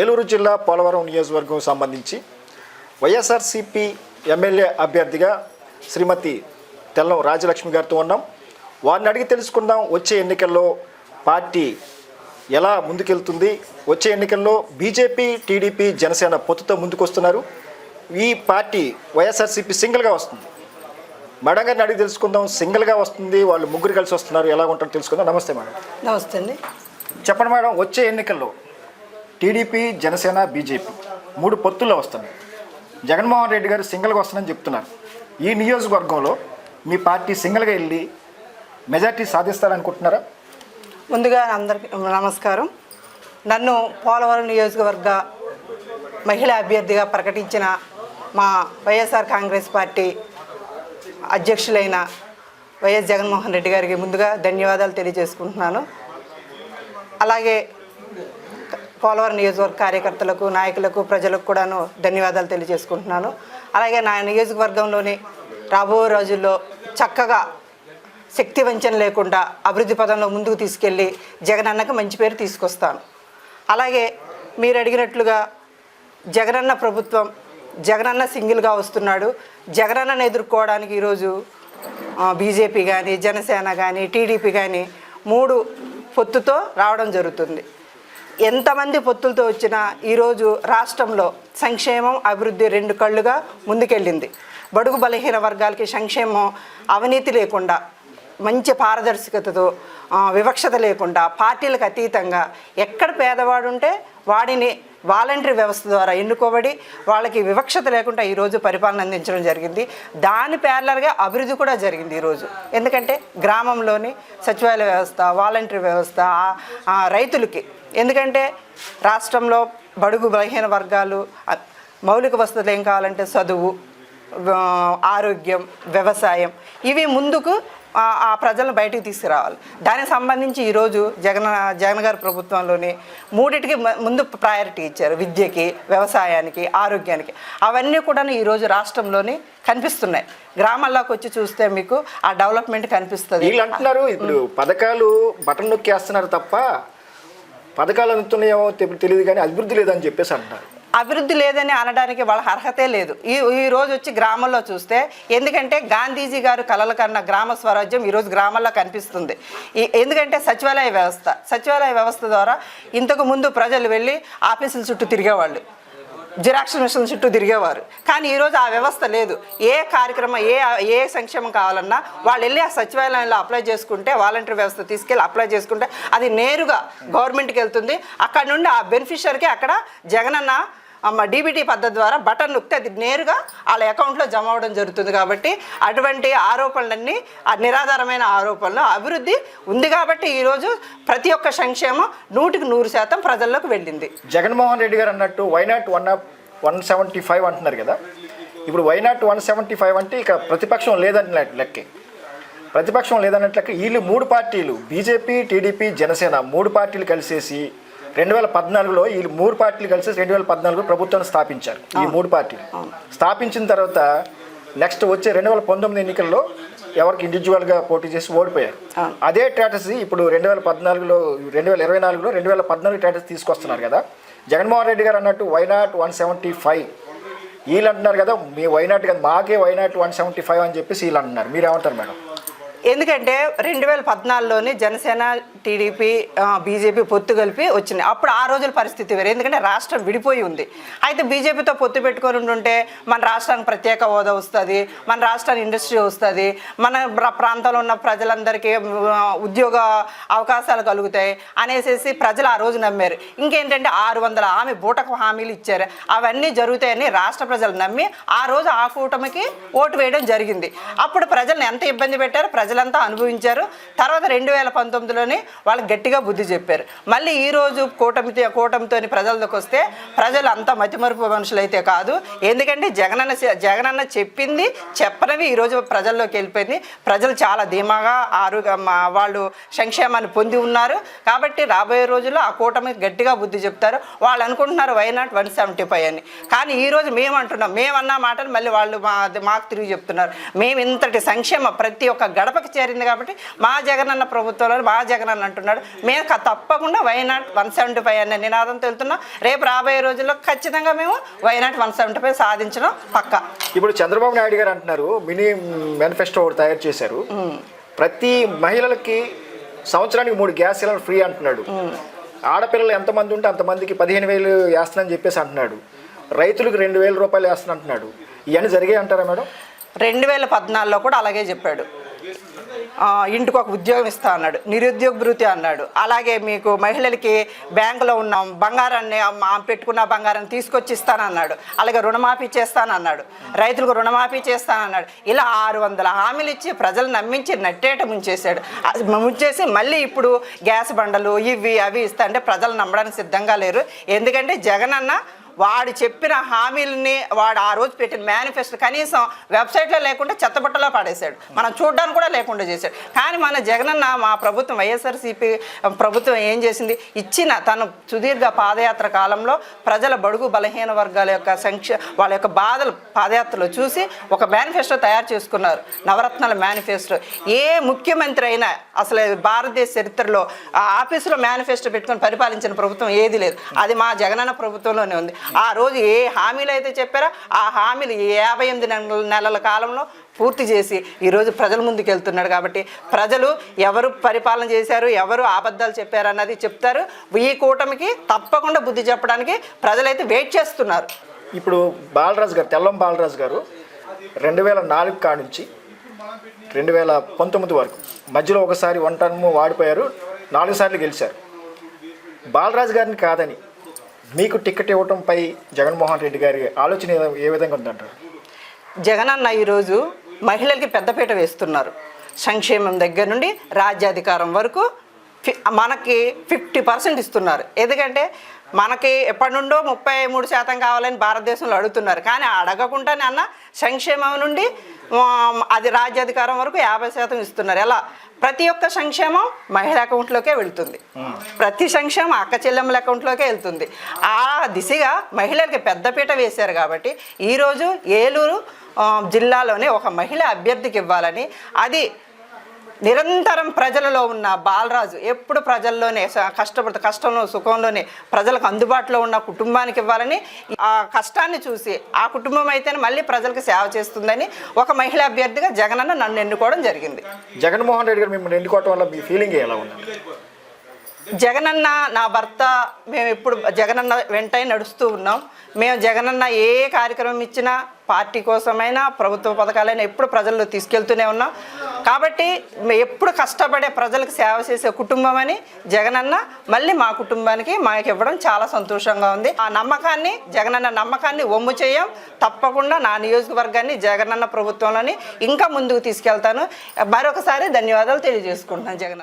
ఏలూరు జిల్లా పోలవరం నియోజకవర్గం సంబంధించి వైఎస్ఆర్సిపి ఎమ్మెల్యే అభ్యర్థిగా శ్రీమతి తెల్లం రాజలక్ష్మి గారితో ఉన్నాం. వారిని అడిగి తెలుసుకుందాం. వచ్చే ఎన్నికల్లో పార్టీ ఎలా ముందుకెళ్తుంది? వచ్చే ఎన్నికల్లో బీజేపీ టీడీపీ జనసేన పొత్తుతో ముందుకొస్తున్నారు. ఈ పార్టీ వైఎస్ఆర్సీపీ సింగిల్గా వస్తుంది. మేడం గారిని అడిగి తెలుసుకుందాం. సింగిల్గా వస్తుంది. వాళ్ళు ముగ్గురు కలిసి వస్తున్నారు. ఎలా ఉంటారో తెలుసుకుందాం. నమస్తే మేడం. నమస్తే అండి. చెప్పండి మేడం. వచ్చే ఎన్నికల్లో టీడీపీ జనసేన బీజేపీ మూడు పొత్తుల్లో వస్తున్నాయి. జగన్మోహన్ రెడ్డి గారు సింగిల్గా వస్తానని చెప్తున్నారు. ఈ నియోజకవర్గంలో మీ పార్టీ సింగిల్గా వెళ్ళి మెజార్టీ సాధిస్తారనుకుంటున్నారా? ముందుగా అందరికి నమస్కారం. నన్ను పోలవరం నియోజకవర్గ మహిళా అభ్యర్థిగా ప్రకటించిన మా వైఎస్ఆర్ కాంగ్రెస్ పార్టీ అధ్యక్షులైన వైఎస్ జగన్మోహన్ రెడ్డి గారికి ముందుగా ధన్యవాదాలు తెలియజేసుకుంటున్నాను. అలాగే పోలవరం నియోజకవర్గ కార్యకర్తలకు నాయకులకు ప్రజలకు కూడాను ధన్యవాదాలు తెలియజేసుకుంటున్నాను. అలాగే నా నియోజకవర్గంలోని రాబోయే రోజుల్లో చక్కగా శక్తి వంచన లేకుండా అభివృద్ధి పదంలో ముందుకు తీసుకెళ్ళి జగనన్నకు మంచి పేరు తీసుకొస్తాను. అలాగే మీరు అడిగినట్లుగా జగనన్న ప్రభుత్వం జగనన్న సింగిల్గా వస్తున్నాడు. జగనన్నను ఎదుర్కోవడానికి ఈరోజు బీజేపీ కానీ జనసేన కానీ టీడీపీ కానీ మూడు పొత్తుతో రావడం జరుగుతుంది. ఎంతమంది పొత్తులతో వచ్చినా ఈరోజు రాష్ట్రంలో సంక్షేమం అభివృద్ధి రెండు కళ్ళుగా ముందుకెళ్ళింది. బడుగు బలహీన వర్గాలకి సంక్షేమం అవినీతి లేకుండా మంచి పారదర్శకతతో వివక్షత లేకుండా పార్టీలకు అతీతంగా ఎక్కడ పేదవాడు ఉంటే వాడిని వాలంటరీ వ్యవస్థ ద్వారా ఎన్నుకోబడి వాళ్ళకి వివక్షత లేకుండా ఈరోజు పరిపాలన అందించడం జరిగింది. దాని ప్యారలర్గా అభివృద్ధి కూడా జరిగింది ఈరోజు. ఎందుకంటే గ్రామంలోని సచివాలయ వ్యవస్థ వాలంటరీ వ్యవస్థ ఆ రైతులకి ఎందుకంటే రాష్ట్రంలో బడుగు బలహీన వర్గాలు మౌలిక వసతులు ఏం కావాలంటే చదువు ఆరోగ్యం వ్యవసాయం ఇవి ముందుకు ఆ ప్రజలను బయటికి తీసుకురావాలి. దానికి సంబంధించి ఈరోజు జగన్ జగన్ గారి ప్రభుత్వంలోని మూడిటికి ముందు ప్రయారిటీ ఇచ్చారు. విద్యకి వ్యవసాయానికి ఆరోగ్యానికి. అవన్నీ కూడా ఈరోజు రాష్ట్రంలోని కనిపిస్తున్నాయి. గ్రామాల్లోకి వచ్చి చూస్తే మీకు ఆ డెవలప్మెంట్ కనిపిస్తుంది. వీళ్ళు అంటున్నారు ఇప్పుడు పథకాలు బటన్ నొక్కేస్తున్నారు తప్ప పథకాలు అందుతున్నాయేమో తెలియదు కానీ అభివృద్ధి లేదని చెప్పేసి అంటారు అభివృద్ధి లేదని అనడానికి వాళ్ళ అర్హతే లేదు. ఈ ఈ రోజు వచ్చి గ్రామంలో చూస్తే ఎందుకంటే గాంధీజీ గారు కలల కన్నా గ్రామ స్వరాజ్యం ఈరోజు గ్రామాల్లో కనిపిస్తుంది. ఈ ఎందుకంటే సచివాలయ వ్యవస్థ సచివాలయ వ్యవస్థ ద్వారా ఇంతకు ముందు ప్రజలు వెళ్ళి ఆఫీసుల చుట్టూ తిరిగేవాళ్ళు. జిరాక్స్ మిషన్ చుట్టూ తిరిగేవారు. కానీ ఈరోజు ఆ వ్యవస్థ లేదు. ఏ కార్యక్రమం ఏ ఏ సంక్షేమం కావాలన్నా వాళ్ళు వెళ్ళి ఆ సచివాలయంలో అప్లై చేసుకుంటే వాలంటీర్ వ్యవస్థ తీసుకెళ్ళి అప్లై చేసుకుంటే అది నేరుగా గవర్నమెంట్కి వెళ్తుంది. అక్కడ నుండి ఆ బెనిఫిషియర్కి అక్కడ జగనన్న డీబీటీ పద్ధతి ద్వారా బటన్ నొక్కితే అది నేరుగా వాళ్ళ అకౌంట్లో జమ అవ్వడం జరుగుతుంది కాబట్టి అటువంటి ఆరోపణలన్నీ ఆ నిరాధారమైన ఆరోపణలు అభివృద్ధి ఉంది కాబట్టి ఈరోజు ప్రతి ఒక్క సంక్షేమం నూటికి నూరు శాతం ప్రజల్లోకి వెళ్ళింది. జగన్మోహన్ రెడ్డి గారు అన్నట్టు why not one one seventy five అంటున్నారు కదా. ఇప్పుడు వైనాట్ వన్ సెవెంటీ ఫైవ్ అంటే ఇక ప్రతిపక్షం లేదని లెక్కే. ప్రతిపక్షం లేదన్నట్లకి వీళ్ళు మూడు పార్టీలు బీజేపీ టీడీపీ జనసేన మూడు పార్టీలు కలిసేసి రెండు వేల పద్నాలుగులో ఈ మూడు పార్టీలు కలిసి రెండు వేల పద్నాలుగులో ప్రభుత్వాన్ని స్థాపించారు. ఈ మూడు పార్టీలు. స్థాపించిన తర్వాత నెక్స్ట్ వచ్చే రెండు వేల పంతొమ్మిది ఎన్నికల్లో ఎవరికి ఇండివిజువల్గా పోటీ చేసి ఓడిపోయారు. అదే స్ట్రాటజీ ఇప్పుడు రెండు వేల పద్నాలుగులో రెండు వేల ఇరవై నాలుగులో రెండు వేల పద్నాలుగు స్ట్రాటజీ తీసుకొస్తున్నారు కదా. జగన్మోహన్ రెడ్డి గారు అన్నట్టు వైనాట్ వన్ సెవెంటీ ఫైవ్ వీళ్ళు అంటున్నారు కదా మీ వైనాట్ కదా మాకే వైనాట్ వన్ సెవెంటీ ఫైవ్ అని చెప్పేసి వీళ్ళు అంటున్నారు. మీరేమంటారు మేడం? ఎందుకంటే రెండు వేల పద్నాలుగులోనే జనసేన టీడీపీ బీజేపీ పొత్తు కలిపి వచ్చినాయి. అప్పుడు ఆ రోజుల పరిస్థితి వేరే. ఎందుకంటే రాష్ట్రం విడిపోయి ఉంది. అయితే బీజేపీతో పొత్తు పెట్టుకొని ఉంటుంటే మన రాష్ట్రానికి ప్రత్యేక హోదా వస్తుంది మన రాష్ట్రానికి ఇండస్ట్రీ వస్తుంది మన ప్రాంతంలో ఉన్న ప్రజలందరికీ ఉద్యోగ అవకాశాలు కలుగుతాయి అనేసి ప్రజలు ఆ రోజు నమ్మారు. ఇంకేంటంటే ఆరు వందల హామీ బూటకు హామీలు ఇచ్చారు. అవన్నీ జరుగుతాయని రాష్ట్ర ప్రజలు నమ్మి ఆ రోజు ఆ కూటమికి ఓటు వేయడం జరిగింది. అప్పుడు ప్రజలను ఎంత ఇబ్బంది పెట్టారు? ప్రజలు ప్రజలంతా అనుభవించారు. తర్వాత రెండు వేల పంతొమ్మిదిలోనే వాళ్ళు గట్టిగా బుద్ధి చెప్పారు. మళ్ళీ ఈ రోజు కూటమితో కూటమితోని ప్రజలకు వస్తే ప్రజలు అంత మతిమరుపు మనుషులైతే కాదు. ఎందుకంటే జగనన్న జగనన్న చెప్పింది చెప్పనివి ఈరోజు ప్రజల్లోకి వెళ్ళిపోయింది. ప్రజలు చాలా ధీమాగా ఆరోగ్య మా- వాళ్ళు సంక్షేమాన్ని పొంది ఉన్నారు. కాబట్టి రాబోయే రోజుల్లో ఆ కూటమికి గట్టిగా బుద్ధి చెప్తారు. వాళ్ళు అనుకుంటున్నారు why not one seventy five అని? కానీ ఈ రోజు మేము అంటున్నాం మేమన్న మాటలు మళ్ళీ వాళ్ళు మా మాకు తిరిగి చెప్తున్నారు. మేము ఇంతటి సంక్షేమ ప్రతి ఒక్క గడప ప్రజల్లోకి చేరింది కాబట్టి మా జగనన్న ప్రభుత్వంలో మా జగనన్న అంటున్నాడు. మేము తప్పకుండా వైనాట్ వన్ సెవెంటీ ఫైవ్ అనే నినాదంతో వెళ్తున్నాం. రేపు రాబోయే రోజుల్లో ఖచ్చితంగా మేము వైనాట్ వన్ సెవెంటీ ఫైవ్ సాధించడం పక్కా. ఇప్పుడు చంద్రబాబు నాయుడు గారు అంటున్నారు మినీ మేనిఫెస్టో ఒకటి తయారు చేశారు. ప్రతి మహిళలకి సంవత్సరానికి మూడు గ్యాస్ సిలిండర్ ఫ్రీ అంటున్నాడు. ఆడపిల్లలు ఎంతమంది ఉంటే అంతమందికి పదిహేను వేలు వేస్తానని చెప్పేసి అంటున్నాడు. రైతులకు రెండు వేల రూపాయలు వేస్తాను అంటున్నాడు. ఇవన్నీ జరిగాయి అంటారా మేడం? రెండు వేల పద్నాలుగులో కూడా అలాగే చెప్పాడు. ఇంటికి ఒక ఉద్యోగం ఇస్తా అన్నాడు. నిరుద్యోగ భృతి అన్నాడు. అలాగే మీకు మహిళలకి బ్యాంకులో ఉన్న బంగారాన్ని పెట్టుకున్న బంగారాన్ని తీసుకొచ్చి ఇస్తానన్నాడు అలాగే రుణమాఫీ చేస్తానన్నాడు రైతులకు రుణమాఫీ చేస్తానన్నాడు ఇలా ఆరు వందల హామీలు ఇచ్చి ప్రజలు నమ్మించి నట్టేట ముంచేశాడు. ముంచేసి మళ్ళీ ఇప్పుడు గ్యాస్ బండలు ఇవి అవి ఇస్తా అంటే ప్రజలు నమ్మడానికి సిద్ధంగా లేరు. ఎందుకంటే జగన్ అన్న వాడు చెప్పిన హామీలని వాడు ఆ రోజు పెట్టిన మేనిఫెస్టో కనీసం వెబ్సైట్లో లేకుండా చెత్తబుట్టలో పడేశాడు. మనం చూడడానికి కూడా లేకుండా చేశాడు. కానీ మన జగనన్న మా ప్రభుత్వం వైఎస్ఆర్సీపీ ప్రభుత్వం ఏం చేసింది? ఇచ్చిన తను సుదీర్ఘ పాదయాత్ర కాలంలో ప్రజల బడుగు బలహీన వర్గాల యొక్క సంక్ష వాళ్ళ యొక్క బాధలు పాదయాత్రలో చూసి ఒక మేనిఫెస్టో తయారు చేసుకున్నారు. నవరత్నాల మేనిఫెస్టో. ఏ ముఖ్యమంత్రి అయినా అసలు భారతదేశ చరిత్రలో ఆ ఆఫీసులో మేనిఫెస్టో పెట్టుకొని పరిపాలించిన ప్రభుత్వం ఏది లేదు. అది మా జగనన్న ప్రభుత్వంలోనే ఉంది. ఆ రోజు ఏ హామీలు అయితే చెప్పారో ఆ హామీలు యాభై ఎనిమిది నెలల నెలల కాలంలో పూర్తి చేసి ఈరోజు ప్రజల ముందుకు వెళ్తున్నాడు కాబట్టి ప్రజలు ఎవరు పరిపాలన చేశారు ఎవరు అబద్ధాలు చెప్పారు అన్నది చెప్తారు. ఈ కూటమికి తప్పకుండా బుద్ధి చెప్పడానికి ప్రజలైతే వెయిట్ చేస్తున్నారు. ఇప్పుడు బాలరాజు గారు తెల్లం బాలరాజు గారు రెండు వేల నాలుగు కాడ నుంచి రెండు వేల పంతొమ్మిది వరకు మధ్యలో ఒకసారి వన్ టర్మ్ వాడిపోయారు నాలుగు సార్లు గెలిచారు. బాలరాజు గారిని కాదని మీకు టికెట్ ఇవ్వటంపై జగన్మోహన్ రెడ్డి గారి ఆలోచన ఏ- విధంగా ఉందంటారు? అన్న ఈరోజు మహిళలకి పెద్దపీట వేస్తున్నారు. సంక్షేమం దగ్గర నుండి రాజ్యాధికారం వరకు ఫి- మనకి ఫిఫ్టీ పర్సెంట్ ఇస్తున్నారు. ఎందుకంటే మనకి ఎప్పటి నుండో ముప్పై మూడు శాతం కావాలని భారతదేశంలో అడుగుతున్నారు. కానీ అడగకుండానే అన్న సంక్షేమం నుండి అది రాజ్యాధికారం వరకు యాభై శాతం ఇస్తున్నారు. ఎలా? ప్రతి ఒక్క సంక్షేమం మహిళ అకౌంట్లోకే వెళ్తుంది. ప్రతి సంక్షేమం అక్క చెల్లెమ్మల అకౌంట్లోకే వెళ్తుంది. ఆ దిశగా మహిళలకి పెద్దపీట వేశారు కాబట్టి ఈరోజు ఏలూరు జిల్లాలోనే ఒక మహిళ అభ్యర్థికి ఇవ్వాలని అది నిరంతరం ప్రజలలో ఉన్న బాలరాజు ఎప్పుడు ప్రజల్లోనే కష్టపడుతూ కష్టంలో సుఖంలోనే ప్రజలకు అందుబాటులో ఉన్న కుటుంబానికి ఇవ్వాలని ఆ కష్టాన్ని చూసి ఆ కుటుంబం అయితేనే మళ్ళీ ప్రజలకు సేవ చేస్తుందని ఒక మహిళా అభ్యర్థిగా జగనన్న నన్ను ఎన్నుకోవడం జరిగింది. జగన్మోహన్ రెడ్డి గారు మిమ్మల్ని ఎన్నుకోవటం వల్ల మీ ఫీలింగ్ ఎలా ఉంది? జగనన్న నా భర్త మేము ఎప్పుడు జగనన్న వెంటనే నడుస్తూ ఉన్నాం. మేము జగనన్న ఏ కార్యక్రమం ఇచ్చినా పార్టీ కోసమైనా ప్రభుత్వ పథకాలైనా ఎప్పుడు ప్రజల్లో తీసుకెళ్తూనే ఉన్నాం. కాబట్టి ఎప్పుడు కష్టపడే ప్రజలకు సేవ చేసే కుటుంబం అని జగనన్న మళ్ళీ మా కుటుంబానికి మాకు ఇవ్వడం చాలా సంతోషంగా ఉంది. ఆ నమ్మకాన్ని జగనన్న నమ్మకాన్ని ఒమ్ము చేయం. తప్పకుండా నా నియోజకవర్గాన్ని జగనన్న ప్రభుత్వంలోని ఇంకా ముందుకు తీసుకెళ్తాను. మరొకసారి ధన్యవాదాలు తెలియజేసుకుంటున్నాను జగనన్న.